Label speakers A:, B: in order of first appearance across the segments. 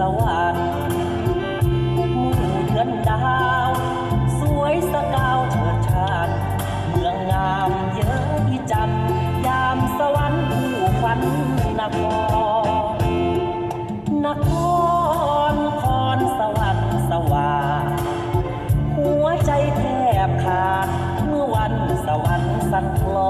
A: สวรรค์หมู่เดือนดาว สวยสกาวเฉิดฉาดเมืองงามเย้ยจันยามสวรรค์ผู้ควันนครนครคอนสวรรค์สว่างหัวใจแทบขาดเมื่อวันสวรรค์สั่นคลอ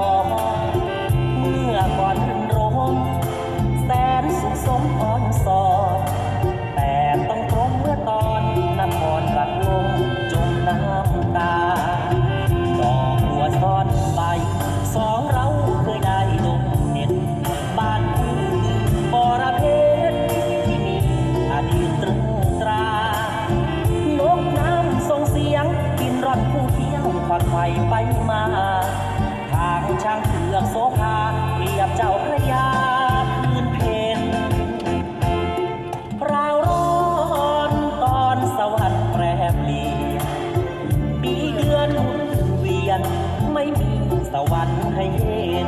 A: ไฟไปมา ทางช่างเผือกโซภาเปรียบเจ้าพระยาพื้นเพนราวร้อนตอนสวรรค์แปรเปลี่ยนปีเดือนหมุนเวียนไม่มีสวรรค์ให้เห็น